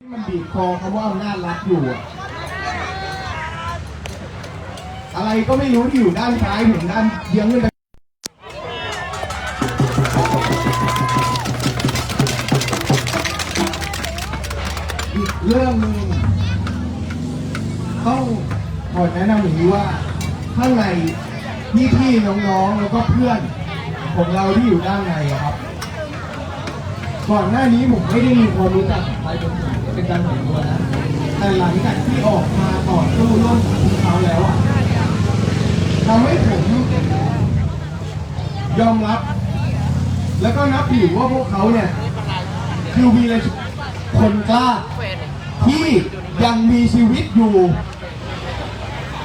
ที่มันบีบคอคำว่าอำนาจรัฐอยู่อะอะไรก็ไม่รู้ที่อยู่ด้านซ้ายผมด้านเยื้องขึ้นไปอีกเรื่องหนึงต้องขอแนะนำอย่างนี้ว่าข้างในพี่ๆน้องๆแล้วก็เพื่อนของเราที่อยู่ด้านในอะครับ ก่อนหน้านี้ผมไม่ได้มีความรู้จักกับใครเป็นส่วน เป็นการส่วนตัวนะ แต่หลังจากที่ออกมาต่อสู้ร่วมกับพวกเขาแล้วอะทำให้ผมยอมรับ แล้วก็นับถือว่าพวกเขาเนี่ย คือวีรชนคนกล้า ที่ยังมีชีวิตอยู่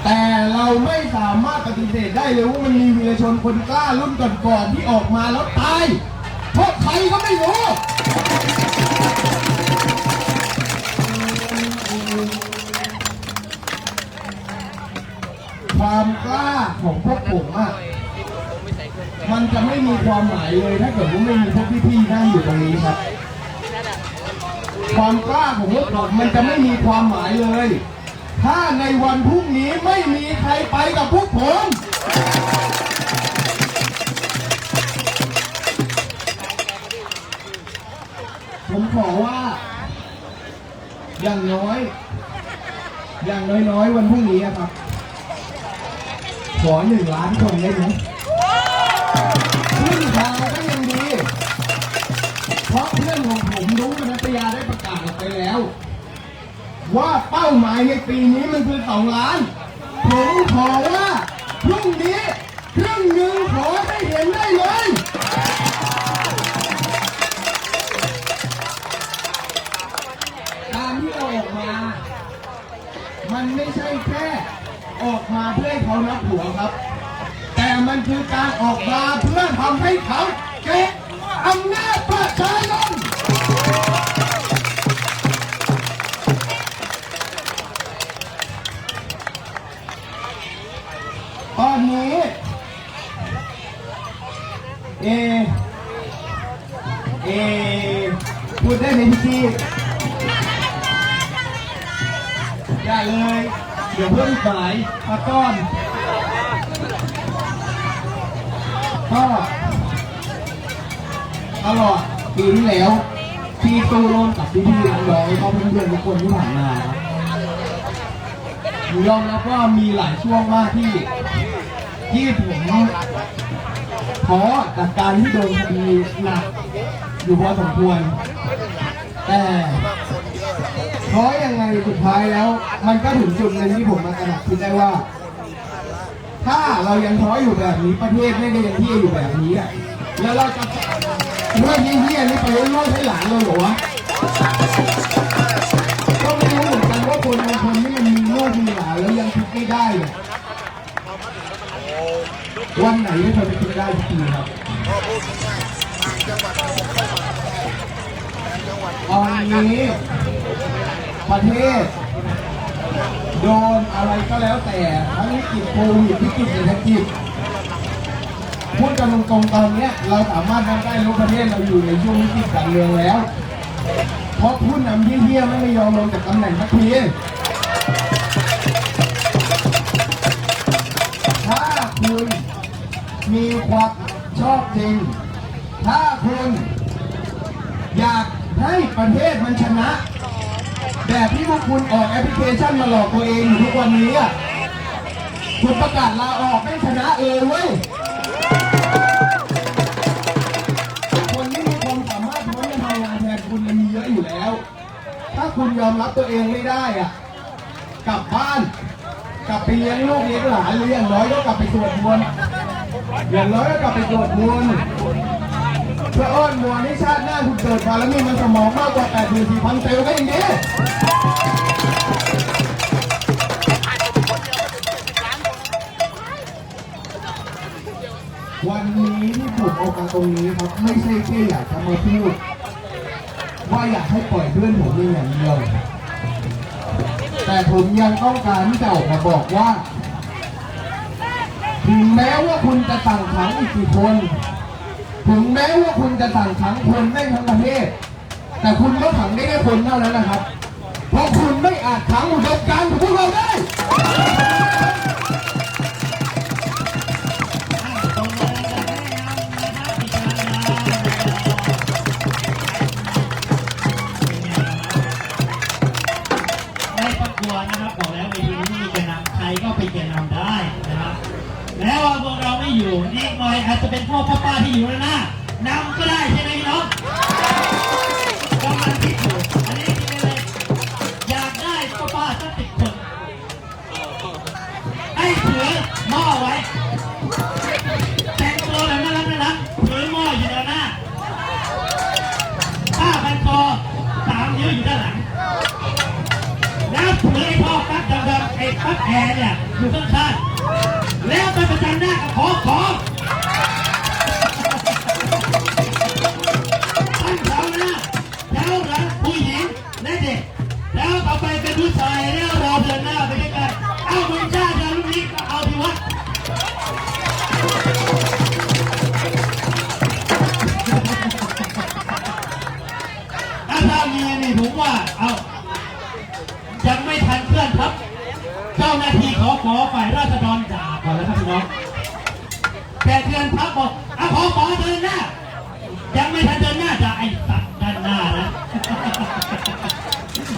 แต่เราไม่สามารถปฏิเสธได้เลยว่ามันมีวีรชนคนกล้ารุ่นก่อนๆที่ออกมาแล้วตายเพราะใครก็ไม่รู้ ความกล้าของพวกผมอะมันจะไม่มีความหมายเลยถ้าเกิดว่าไม่มีพวกพี่ๆนั่งอยู่ตรงนี้ครับ ความกล้าของพวกผมมันจะไม่มีความหมายเลย ถ้าในวันพรุ่งนี้ไม่มีใครไปกับพวกผมผมขอว่า อย่างน้อย อย่างน้อยๆ วันพรุ่งนี้ครับ ขอหนึ่งล้านคนได้ไหมขึ้นทางก็ยังดี เพราะเพื่อนของผมรู้วนัตยาได้ประกาศออกไปแล้ว ว่าเป้าหมายในปีนี้มันคือสองล้าน ผมขอว่าพรุ่งนี้ครึ่งหนึ่งขอให้เห็นได้เลยการที่เราออกมา มันไม่ใช่แค่ ออกมาเพื่อให้เขานับหัวครับ แต่มันคือการออกมาเพื่อทำให้เขาเก็บอำนาจประชาชนตอนนี้เอเอพูดได้ไหมพี่จีอย่าเลย เดี๋ยวเพิ่มสายมาก้อนก็ตลอดปีที่แล้วที่ตู้ร่มกับพี่พี่ๆน้องๆแล้วก็เพื่อนๆทุกคนที่ผ่านมาครับผมยอมรับว่ามีหลายช่วงมากที่ ที่ผมท้อจากการที่โดนคดีหนักอยู่พอสมควรแต่ ท้อยังไงสุดท้ายแล้ว มันก็ถึงจุดหนึ่งที่ผมมากระหนักคิดได้ว่า ถ้าเรายังท้ออยู่แบบนี้ประเทศไม่ได้ยังที่อยู่แบบนี้อะแล้วเราจะเรื่องนี้เฮียนี่ไปเรื่อยให้หลานเลยเหรอวะก็ไม่รู้เหมือนกันว่าคนบางคนที่มันมีลูกมีหลานแล้วยังคิดไม่ได้เนี่ยวันไหนที่เขาจะคิดได้สักทีครับตอนนี้ ประเทศ โดนอะไรก็แล้วแต่ทั้งวิกฤตโควิดวิกฤตเศรษฐกิจพูดกันตรงๆตอนเนี้ยเราสามารถนับได้รู้ประเทศเราอยู่ในช่วงวิกฤตการเมืองแล้ว เพราะผู้นำที่เฮี้ยไม่ยอมลงจากตำแหน่งสักทีถ้าคุณมีความชอบจริง ถ้าคุณอยากให้ประเทศมันชนะ แบบที่พวกคุณออกแอปพลิเคชันมาหลอกตัวเองอยู่ทุกวันนี้อะคุณประกาศลาออกไม่ชนะเองเว้ยคนที่มีความสามารถพร้อมจะทำงานแทนคุณมันมีเยอะอยู่แล้ว ถ้าคุณยอมรับตัวเองไม่ได้อะ กลับบ้าน กลับไปเลี้ยงลูกเลี้ยงหลานหรืออย่างน้อยก็กลับไปสวดมนต์อย่างน้อยก็กลับไปสวดมนต์ เพื่ออ้อนวอนให้ชาติหน้าคุณเกิดมาแล้วมีมันสมองมากกว่า 8 4 0 0 0เซลล์ก็อย่างนี้วันนี้ที่ผมออกมาตรงนี้ครับ ไม่ใช่แค่อยากจะมาพูด ว่าอยากให้ปล่อยเพื่อนผมเพียงอย่างเดียว แต่ผมยังต้องการที่จะออกมาบอกว่า ถึงแม้ว่าคุณจะสั่งขังอีกกี่คน ถึงแม้ว่าคุณจะสั่งขังคนได้ทั้งประเทศ แต่คุณก็ขังได้แค่คนเท่านั้นนะครับ เพราะคุณไม่อาจขังอุดมการณ์ของพวกเราได้ อยู่นี่หน่อยอาจจะเป็นพ่อพ่อป้าที่อยู่แล้วนะนำก็ได้ใช่ไหม ที่ขอขอฝ่ายราษฎรด่าก่อนแล้วครับพี่น้องแต่เพื่อนทัพบอกอะขอขอเดินหน้า ยังไม่ทันเดินหน้าด่าไอ้สัตว์ด้านหน้านะ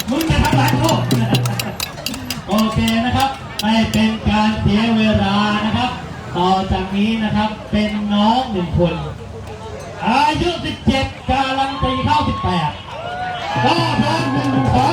มึงจะทำหลายโทษโอเคนะครับ ไม่เป็นการเสียเวลานะครับ ต่อจากนี้นะครับเป็นน้องหนึ่งคน อายุ 17กำลังตีเข้า 18ก็เพิ่มหนึ่งขออี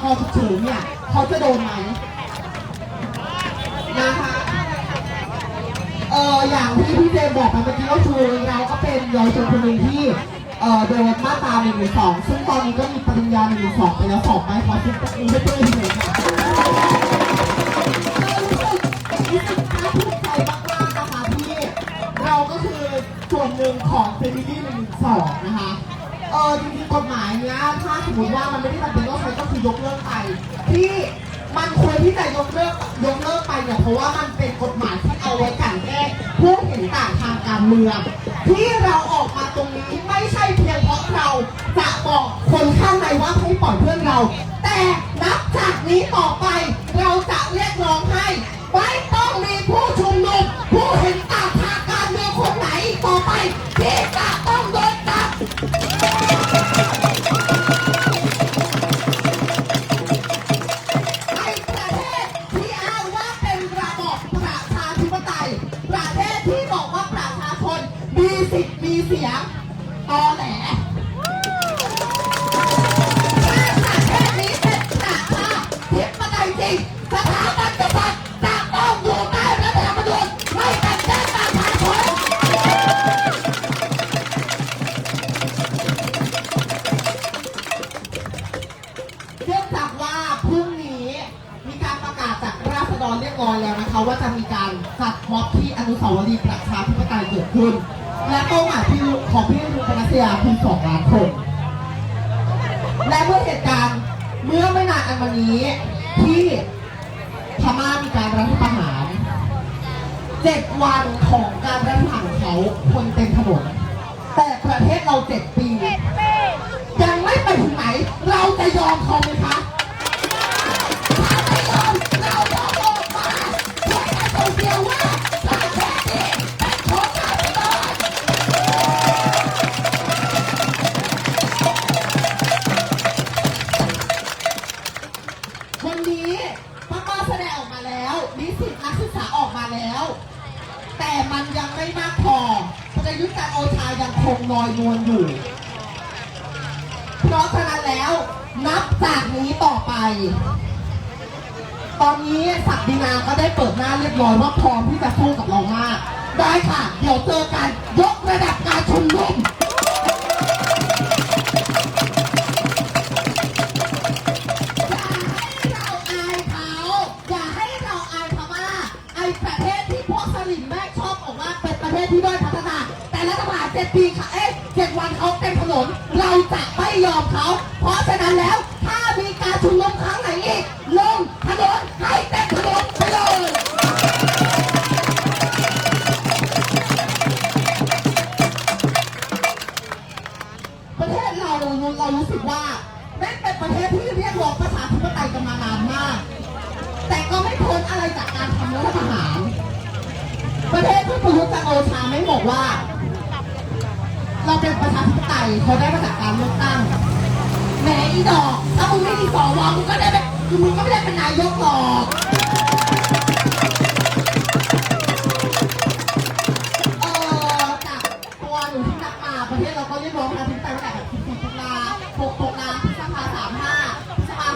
เออพรกฉุกเฉินเนี่ยเขาจะโดนไหมนะคะเอออย่างที่พี่เจมบอกไปเมื่อกี้ก็คือเราก็เป็นเยาวชนคนหนึ่งที่เออโดนมาตราหนึ่งหรือสองซึ่งตอนนี้ก็มีปริญญาหนึ่งหรือสองไปแล้วสองใบขอซึ่งก็คือไม่เพื่อนเลยค่ะเออรู้สึกรู้สึกภาภูมิใจมากๆนะคะที่เราก็คือส่วนหนึ่งของเฟมิลี่หนึ่งสองนะคะ เออจริงๆกฎหมายเนี้ยถ้าสมมติว่ามันไม่ได้จำเป็นต้องใช้ก็คือยกเลิกไป ที่มันควรที่จะยกเลิกยกเลิกไปเนี่ยเพราะว่ามันเป็นกฎหมายที่เอาไว้กันแกล้งผู้เห็นต่างทางการเมือง ที่เราออกมาตรงนี้ไม่ใช่เพียงเพราะเราจะบอกคนข้างในว่าให้ปล่อยเพื่อนเรา แต่นับจากนี้ต่อไป แล้วนะคะว่าจะมีการจัดม็อบที่อนุสาวรีย์ประชาธิปไตยเกิดขึ้น และเป้าหมายที่ของพี่ลูกปนัสยาคือสองล้านคนและเมื่อเหตุการณ์เมื่อไม่นานอันมานี้ที่พม่ามีการรัฐประหารเจ็ดวันของการรัฐประหารของเขาคนเต็มถนนแต่ประเทศเราเจ็ดปี ยังไม่ไปถึงไหน เราจะยอมเขาไหมคะ ไม่มากพอเอกประยุทธ์จันโอชายังคงลอยนวลอยู่ เพราะฉะนั้นแล้วนับจากนี้ต่อไป ตอนนี้ศักดินาก็ได้เปิดหน้าเรียบร้อยว่าพร้อมที่จะสู้กับเรามาก ได้ค่ะ เดี๋ยวเจอกันยกระดับการชุมนุม จ็ดปีค่ะเอ๊ะเจ็ดวันเขาเต็มถนน เราจะไม่ยอมเขา เพราะฉะนั้นแล้ว ถ้ามีการชุมนุมครั้งไหนอีกลงถนนให้เต็มถนนไปเลยประเทศเราเรารู้สึกว่าแม่เป็นประเทศที่เรียกร้องประชาธิปไตยกันมานานมาก แต่ก็ไม่พ้นอะไรจากการทำรัฐประหาร ประเทศที่ประยุทธ์จันโอชาไม่บอกว่า เราเป็นประชาธิปไตยเขาได้มาจากการเลือกตั้งแหมอีดอกถ้ามึงไม่มีสวมึงก็ได้เป็นคือมึงก็ไม่ได้เป็นนายกหรอกเออจากตัวหนูที่นับมาประเทศเราก็เรียกร้องประชาธิปไตยตั้งแต่แบบ14ตุลา6ตุลาพฤษภา35พฤษภา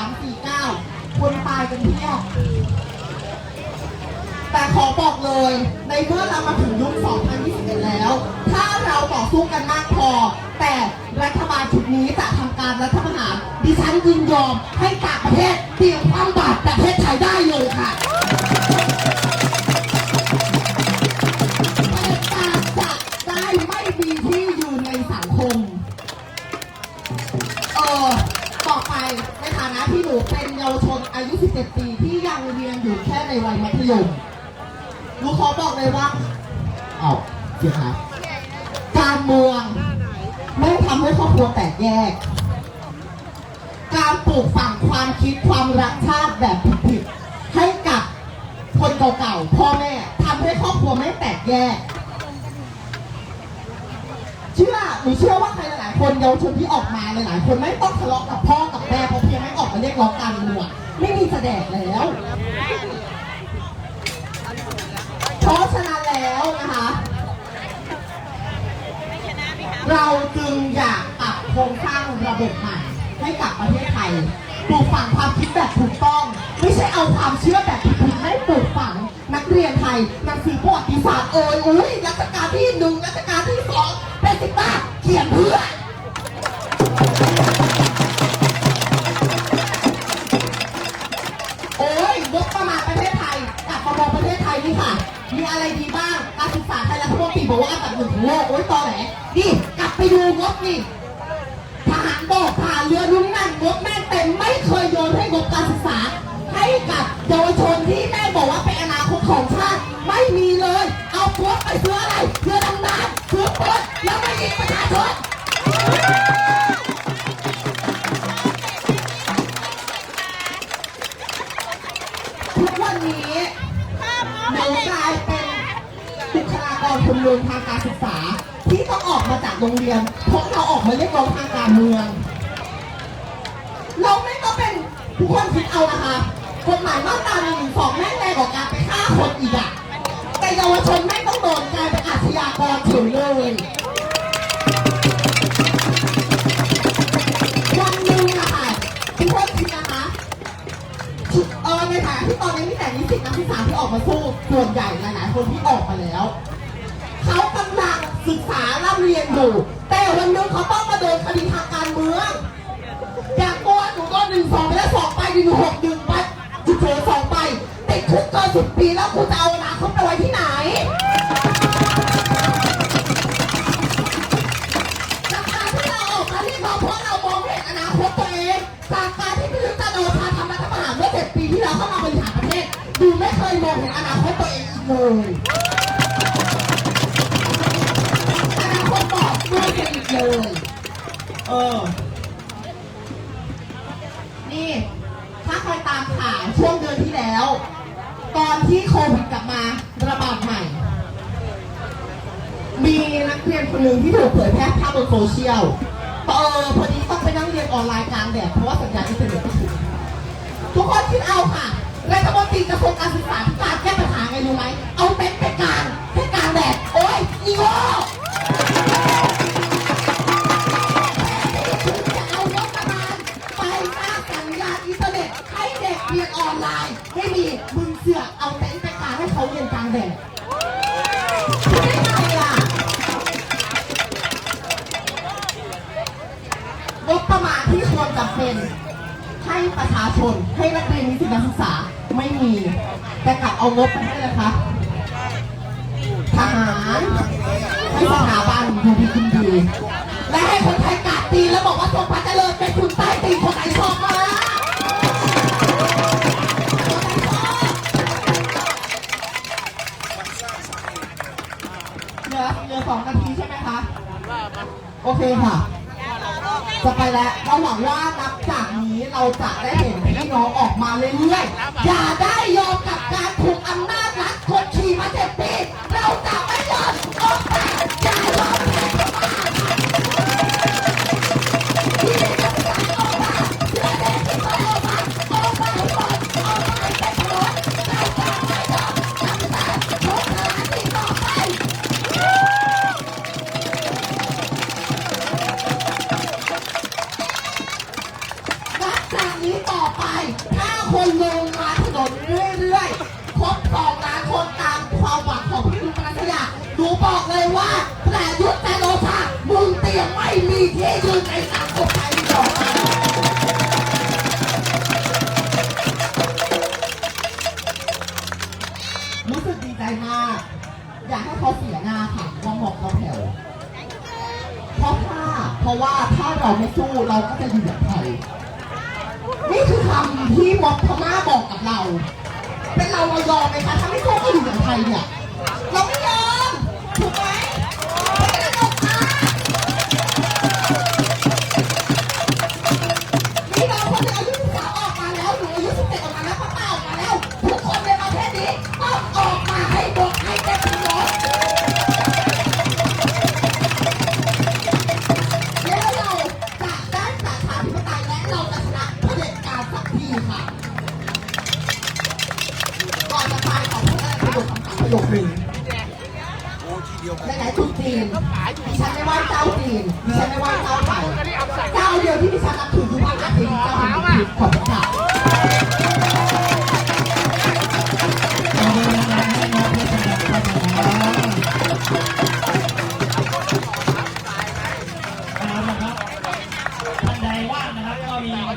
53 49คนตายกันเพียบแต่ขอบอกเลยในเมื่อเรามาถึงยุค2021แล้ว สู้กันมากพอ แต่รัฐบาลชุดนี้จะทำการรัฐประหารดิฉันยินยอมให้ต่างประเทศเตรียมความบาตรประเทศไทยได้เลยค่ะเผด็จการจะได้ไม่มีที่อยืนในสังคม เออต่อไปในฐานะที่หนูเป็นเยาวชนอายุ 17 ปีที่ยังเรียนอยู่แค่ในวัยมัธยมหนูขอบอกเลยว่า เอาเสียครับการ เมือง ไม่ทำให้ครอบครัวแตกแยก การปลูกฝังความคิดความรักชาติแบบผิดๆให้กับคนเก่าๆพ่อแม่ทำให้ครอบครัวไม่แตกแยก เชื่อหนูเชื่อว่าใครหลายๆคนเยาวชนที่ออกมาหลายๆคนไม่ต้องทะเลาะกับพ่อกับแม่เพราะเพียงไม่ออกมาเรียกร้องการเมืองไม่มีแสดงแล้วเพราะฉะนั้นแล้วนะคะ เราจึงอยากปรับโครงสร้างระบบใหม่ให้กับประเทศไทยปลูกฝังความคิดแบบถูกต้อง ไม่ใช่เอาความเชื่อแบบผิดๆให้ปลูกฝังนักเรียนไทยหนังสือประวัติศาสตร์เอ่ยอุ้ยรัชกาลที่หนึ่งรัชกาลที่สองเป็นสิบบ้าเขียนเพื่อโอ้ยงบประมาณประเทศไทยกับประมงประเทศไทยนี่ค่ะ มีอะไรดีบ้าง การศึกษาไทยรัฐมนตรีบอกว่าอันดับหนึ่งของโลกโอ้ยตอแหลนี่ ไปดูงบนี่ทหารบกผ่านเรือรุ่น การเมือง เราไม่ต้องเป็นผู้คนคิดเอานะคะกฎหมายมาตราหนึ่งสองแม่งแรงกว่าการไปฆ่าคนอีกอะแต่เยาวชนไม่ต้องโดนกลายเป็นอาชญากรเฉยเลยวันหนึ่งนะคะทุกคนคิดนะคะเออในฐานะที่ตอนนี้มีแต่นิสิตนักศึกษาที่ออกมาสู้ส่วนใหญ่หลายๆคนที่ออกมาแล้ว เขากำลังศึกษาร่ำเรียนอยู่ แต่วันหนึงเขาต้องมาโดนคดีทางการเมือง อย่างตัวหนูก็หนึ่งสองไปแล้วสองไปหนึ่งหกหนึ่งไปจุดเฉยสองไปติดคุกเกินสิบปีแล้วคุณจะเอาอนาคตไปไว้ที่ไหนจากการที่เราออกมาเรียกร้องเพราะเรามองเห็นอนาคตตัวเองจากการที่พิยุทธ์จันทร์โอชาทำรัฐประหารเมื่อเจ็ดปีที่แล้วเข้ามาบริหารประเทศดูไม่เคยมองเห็นอนาคตตัวเองเลยอนา คตบอกไม่เห็นอีกเลยเออ นี่ ถ้าใครตามข่าวช่วงเดือนที่แล้ว ตอนที่โควิดกลับมาระบาดใหม่ มีนักเรียนคนหนึ่งที่ถูกเผยแพร่ภาพบนโซเชียลเออพอดีต้องไปนั่งเรียนออนไลน์กลางแดดเพราะว่าสัญญาณอินเทอร์เน็ตไม่ถึงทุกคนคิดเอาค่ะรัฐมนตรีกระทรวงการศึกษาที่การแก้ปัญหาไงรู้ไหม เอาเต็นท์ไปกลางให้กลางแดด โอ๊ยอีโง่ รียนออนไลน์ไม่มีมึงเสือกเอาเต็นท์ไปกางให้เขาเรียนกลางแดดได้ไงอะงบประมาณที่ควรจะเป็นให้ประชาชนให้นักเรียนนิสิตนักศึกษาไม่มี แต่กลับเอางบไปให้เลยคะทหารให้สถาบันดูดีคุณดีและให้คนไทยกาดตีแล้วบอกว่าทรงพระเจริญเป็นคุณใต้ตีคนไหนชอบ สองนาทีใช่ไหมคะ โอเคค่ะ จะไปแล้วเราหวังว่านับจากนี้เราจะได้เห็นพี่น้องออกมาเรื่อยๆ อย่าได้ยอมกับการถูกอำนาจรัฐกดขี่มาเจ็ดปีเราจะ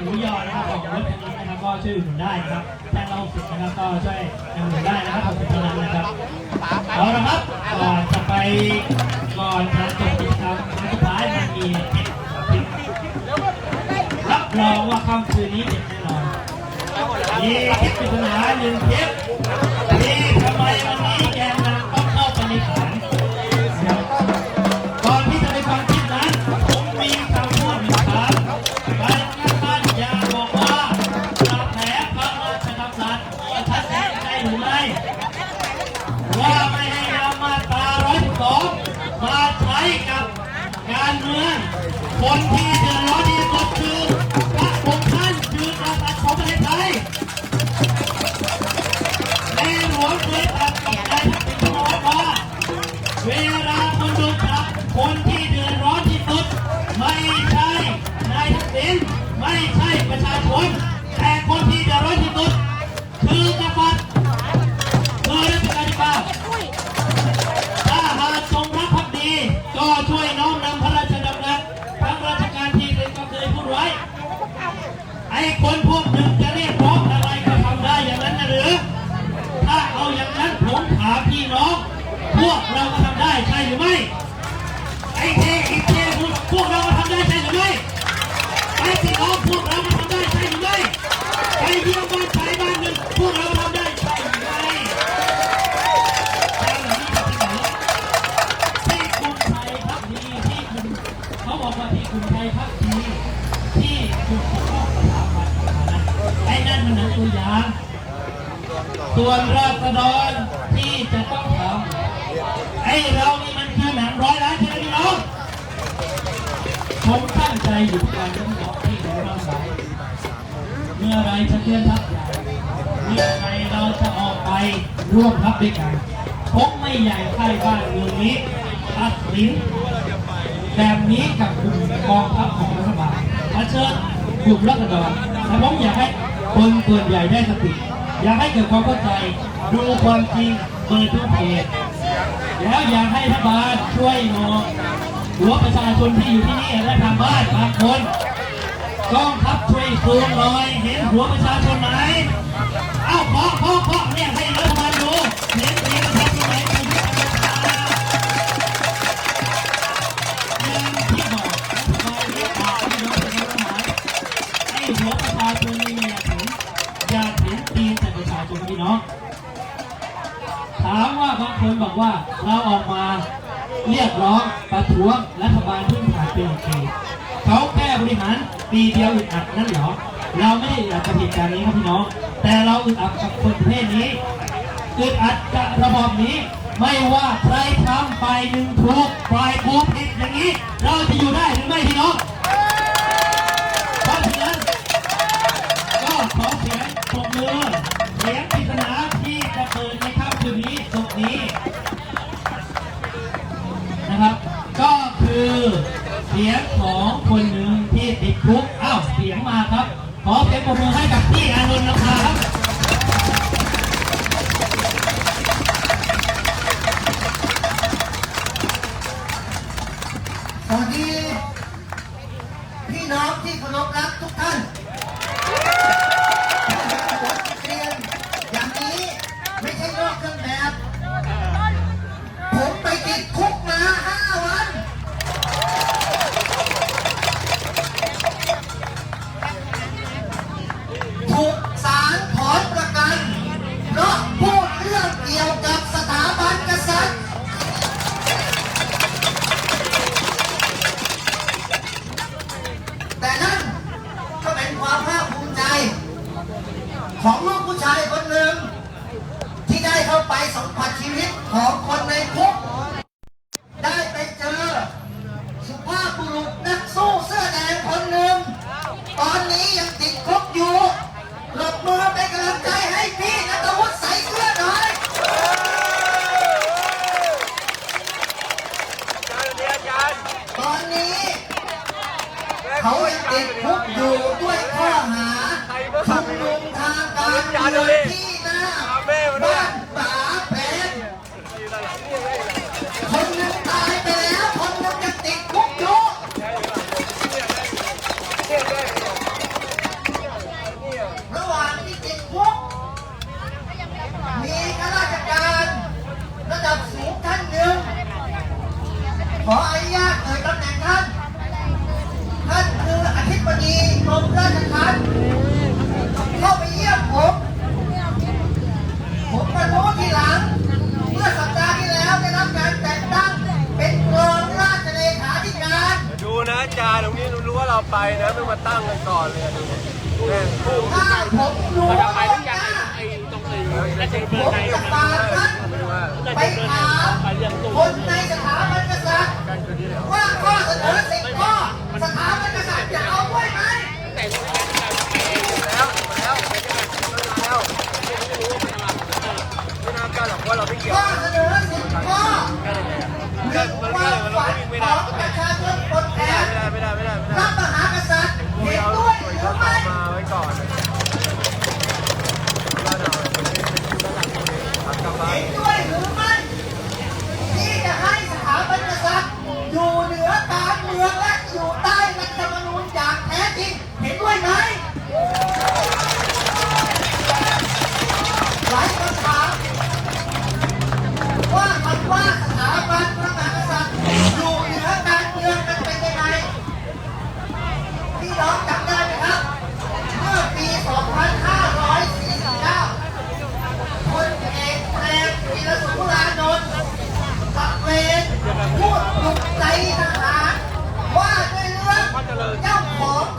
หมูยอนะครับของรถคันนี้นะครับก็ช่วยอุดหนุนได้นะครับแท่งเราสิบนะครับก็ช่วยอุดหนุนได้นะครับขอบคุณเท่านั้นนะครับเอาละครับก่อนจะไปก่อนจะจบกิจกรรมครั้งสุดท้ายมันมีรับรองว่าค่ำคืนนี้เด็ดแน่นอนมีคลิปปริศนาหนึ่งคลิปที่ทำไมวันนี้แก คนที่ อ้ที่น้องพวกเราก็ทำได้ใช่หรือไม่ไอ้เยี่ยมบ้านใช้บ้านหนึ่งพวกเราก็ทำได้ใช่หรือไม่ทางนี้จะที่ไหนที่คุณไทยพักดีที่คุณเขาบอกว่าที่คุณไทยพักดีที่คุณปกป้องสถาบันไอ้นั่นมันหนังตัวอย่างส่วนราษฎรที่จะต้องทำไอ้เรานี่มันคือหนังร้อยล้านใช่ไหมพี่น้องผมตั้งใจอยู่ที่กายงน้ มื่อไรจะเคลื่อนทัพใหญ่เมื่อไรเราจะออกไปร่วมทัพด้วยกันพกไม่ใหญ่ใครบ้านเมืองนี้ตัดสินแบบนี้กับกลุ่มกองทัพของรัฐบาลมาเชิญกลุ่มรัฐบาลแต่ผมอยากให้คนส่วนใหญ่ได้สติอยากให้เกิดความเข้าใจดูความจริงเปิดทุกเพจแล้วอยากให้รัฐบาลช่วยมองหัวประชาชนที่อยู่ที่นี่และทางบ้านบางคน กองทัพช่วยซูมหน่อยเห็นหัวประชาชนไหมเอ้าเคาะเคาะเคาะเนี่ยให้รัฐบาลดูเห็นเห็นประชาชนไหมประยุทธ์จันทร์โอชาอย่างที่บอกรัฐบาลได้บอกพี่น้องประชาชนหมายให้หัวประชาชนนี่ย่าถึงอย่าถึงตีนแต่ประชาชนพี่น้องถามว่าบางคนบอกว่าเราออกมาเรียกร้องประท้วงรัฐบาลเพิ่งผ่านไปโอเค บริหารปีเดียวอึดอัดนั่นเหรอ เราไม่ได้อึดอัดกับเหตุการณ์นี้ครับพี่น้อง แต่เราอึดอัดกับคนประเภทนี้อึดอัดกับระบอบนี้ ไม่ว่าใครทำฝ่ายหนึ่งถูกฝ่ายกูผิดอย่างนี้ เราจะอยู่ได้หรือไม่พี่น้องเพราะฉะนั้นก็ขอเสียงปรบมือเสียงปริศนาที่จะเปิดในค่ำคืนนี้ตรงนี้นะครับ ก็คือเสียงของคนหนึ่ง ติดคุกอ้าวเสียงมาครับ ขอเสียงปรบมือให้กับพี่อานนท์นะครับสวัสดีพี่น้องที่เคารพรักทุกท่านเรียนอย่างนี้ไม่ใช่นอกเครื่องแบบ ผมไปติดคุกมาห้า เราไปนะไม่มาตั้งกันก่อนเลยดูแม่งพุ่งถ้าผมรู้ล่วงหน้าผมจะพาท่านไปถามคนในสถาบันกษัตริย์ว่าข้อเสนอสิบข้อสถาบันกษัตริย์จะเอาด้วยไหมแล้วแล้วแล้วไม่น่ากันหรอกว่าเราไม่เกี่ยวข้อเสนอสิบข้อหนึ่งความฝันของประชาชน ก่อนเราเดี๋ยวพับกลับบ้านเห็นด้วยหรือไม่ที่จะให้สถาบันกษัตริย์อยู่เหนือการเมืองและอยู่ใต้รัฐธรรมนูญอย่างแท้จริงเห็นด้วยไหม 要红